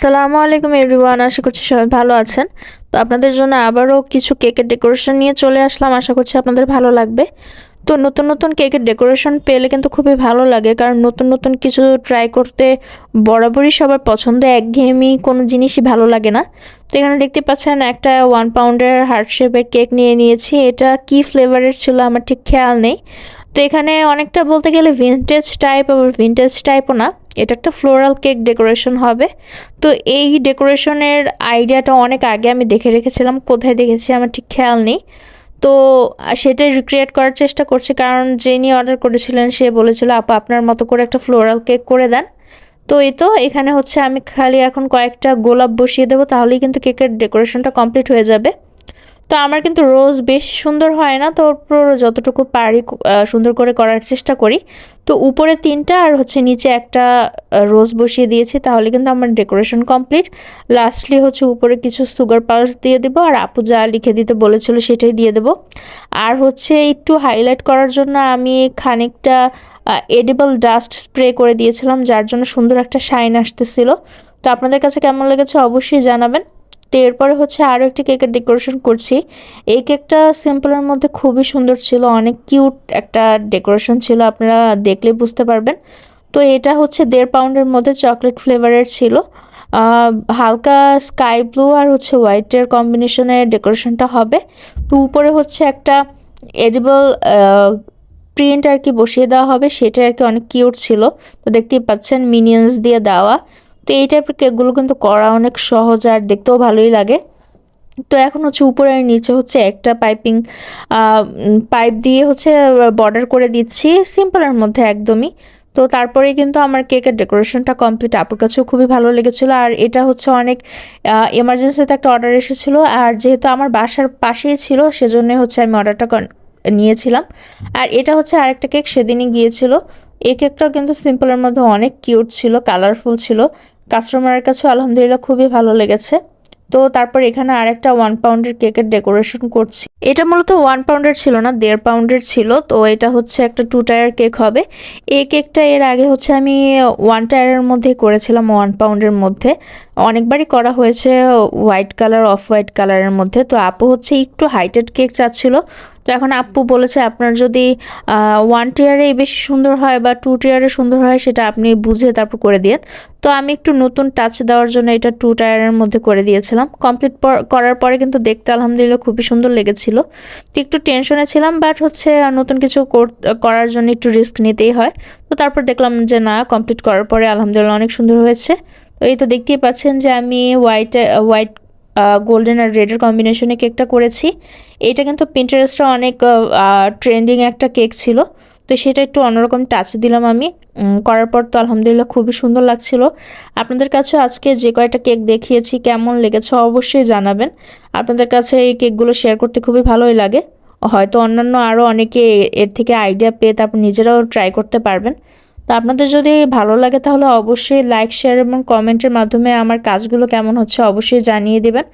আসসালামু আলাইকুম এভরিওয়ান, আশা করছি সবাই ভালো আছেন। তো আপনাদের জন্য আবারও কিছু কেকের ডেকোরেশন নিয়ে চলে আসলাম, আশা করছি আপনাদের ভালো লাগবে। তো নতুন নতুন কেকের ডেকোরেশন পেলে কিন্তু খুবই ভালো লাগে, কারণ নতুন নতুন কিছু ট্রাই করতে বরাবরই সবার পছন্দ, একঘেয়েমি কোনো জিনিসই ভালো লাগে না। তো এখানে দেখতে পাচ্ছেন একটা ওয়ান পাউন্ডের হার্ট শেপের কেক নিয়ে নিয়েছি, এটা কি ফ্লেভারের ছিল আমার ঠিক খেয়াল নেই। তো এখানে অনেকটা বলতে গেলে ভিনটেজ টাইপ আবার ভিনটেজ টাইপও না, এটা একটা ফ্লোরাল কেক ডেকোরেশন হবে। তো এই ডেকোরেশনের আইডিয়াটা অনেক আগে আমি দেখে রেখেছিলাম, কোথায় দেখেছি আমার ঠিক খেয়াল নেই। তো সেটাই রিক্রিয়েট করার চেষ্টা করছি, কারণ যিনি অর্ডার করেছিলেন সে বলেছিল, আপা, আপনার মতো করে একটা ফ্লোরাল কেক করে দেন। তো এই তো, এখানে হচ্ছে আমি খালি এখন কয়েকটা গোলাপ বসিয়ে দেবো, তাহলেই কিন্তু কেকের ডেকোরেশনটা কমপ্লিট হয়ে যাবে। তো আমার কিন্তু রোজ বেশ সুন্দর হয় না, তো যতটুকু পারি সুন্দর করে করার চেষ্টা করি। তো উপরে তিনটা আর হচ্ছে নিচে একটা রোজ বসিয়ে দিয়েছি, তাহলে কিন্তু আমার ডেকোরেশন কমপ্লিট। লাস্টলি হচ্ছে উপরে কিছু সুগার পাউডার দিয়ে দেবো, আর আপু যা লিখে দিতে বলেছিল সেটাই দিয়ে দেবো। আর হচ্ছে একটু হাইলাইট করার জন্য আমি খানিকটা এডিবল ডাস্ট স্প্রে করে দিয়েছিলাম, যার জন্য সুন্দর একটা শাইন আসতেছিল। তো আপনাদের কাছে কেমন লেগেছে অবশ্যই জানাবেন। তো এরপরে হচ্ছে আরও একটি কেকের ডেকোরেশন করছি। এই কেকটা সিম্পলের মধ্যে খুবই সুন্দর ছিল, অনেক কিউট একটা ডেকোরেশন ছিল, আপনারা দেখলে বুঝতে পারবেন। তো এটা হচ্ছে দেড় পাউন্ডের মধ্যে চকলেট ফ্লেভারের ছিল। হালকা স্কাই ব্লু আর হচ্ছে হোয়াইটের কম্বিনেশনের ডেকোরেশনটা হবে। তো উপরে হচ্ছে একটা এডিবল প্রিন্ট আর কি বসিয়ে দেওয়া হবে, সেটা আর কি অনেক কিউট ছিল। তো দেখতেই পাচ্ছেন মিনিয়ন্স দিয়ে দেওয়া। তো এই টাইপের কেকগুলো কিন্তু করা অনেক সহজ আর দেখতেও ভালোই লাগে। তো এখন হচ্ছে উপরে আর নিচে হচ্ছে একটা পাইপিং পাইপ দিয়ে হচ্ছে বর্ডার করে দিচ্ছি সিম্পলের মধ্যে একদমই। তো তারপরেই কিন্তু আমার কেকের ডেকোরেশনটা কমপ্লিট আপুর কাছেও খুবই ভালো লেগেছিলো আর এটা হচ্ছে অনেক এমার্জেন্সিতে একটা অর্ডার এসেছিল আর যেহেতু আমার বাসার পাশেই ছিল সেজন্য হচ্ছে আমি অর্ডারটা নিয়েছিলাম। আর এটা হচ্ছে আরেকটা কেক সেদিনই গিয়েছিল। এই কেকটাও কিন্তু সিম্পলের মধ্যে অনেক কিউট ছিল কালারফুল ছিল। কাস্টমারের কাছেও আলহামদুলিল্লাহ খুবই ভালো লেগেছে। তো তারপর এখানে আরেকটা ওয়ান পাউন্ডের কেকের ডেকোরেশন করছি। এটা মূলত ওয়ান পাউন্ডের ছিল না, দেড় পাউন্ডের ছিল। তো এটা হচ্ছে একটা টু টায়ার কেক হবে। এই কেকটা এর আগে হচ্ছে আমি ওয়ান টায়ারের মধ্যে করেছিলাম ওয়ান পাউন্ডের মধ্যে। অনেকবারই করা হয়েছে হোয়াইট কালার অফ হোয়াইট কালারের মধ্যে। তো আপু হচ্ছে একটু হাইটেড কেক চাচ্ছিল। তো এখন আপু বলেছে আপনার যদি ওয়ান টিয়ারে বেশি সুন্দর হয় বা টু টিয়ারে সুন্দর হয় সেটা আপনি বুঝে তারপর করে দিন তো আমি একটু নতুন টাচ দেওয়ার জন্য এটা টু টায়ারের মধ্যে করে দিয়েছিলাম। কমপ্লিট করার পরে কিন্তু দেখতে আলহামদুলিল্লাহ খুবই সুন্দর লেগেছিল। তো একটু টেনশনে ছিলাম বাট হচ্ছে নতুন কিছু করার জন্য একটু রিস্ক নিতেই হয়। তো তারপর দেখলাম যে না কমপ্লিট করার পরে আলহামদুলিল্লাহ অনেক সুন্দর হয়েছে। তো এই তো দেখতেই পাচ্ছেন যে আমি হোয়াইট হোয়াইট গোল্ডেন আর রেডের কম্বিনেশনে কেকটা করেছি। এটা কিন্তু পিন্টারেস্টটা অনেক ট্রেন্ডিং একটা কেক ছিল। তো সেটা একটু অন্যরকম টাচ দিলাম আমি। করার পর তো আলহামদুলিল্লাহ খুবই সুন্দর লাগছিল। আপনাদের কাছে আজকে যে কয়টা কেক দেখিয়েছি, কেমন লেগেছে অবশ্যই জানাবেন। আপনাদের কাছে এই কেকগুলো শেয়ার করতে খুবই ভালোই লাগে। হয়তো অন্যান্য আরও অনেকে এর থেকে আইডিয়া পেয়ে তারপর নিজেরাও ট্রাই করতে পারবেন। তো আপনাদের যদি ভালো লাগে তাহলে অবশ্যই লাইক শেয়ার এবং কমেন্টের মাধ্যমে আমার কাজগুলো কেমন হচ্ছে অবশ্যই জানিয়ে দেবেন।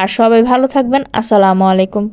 আর সবাই ভালো থাকবেন। আসসালামু আলাইকুম।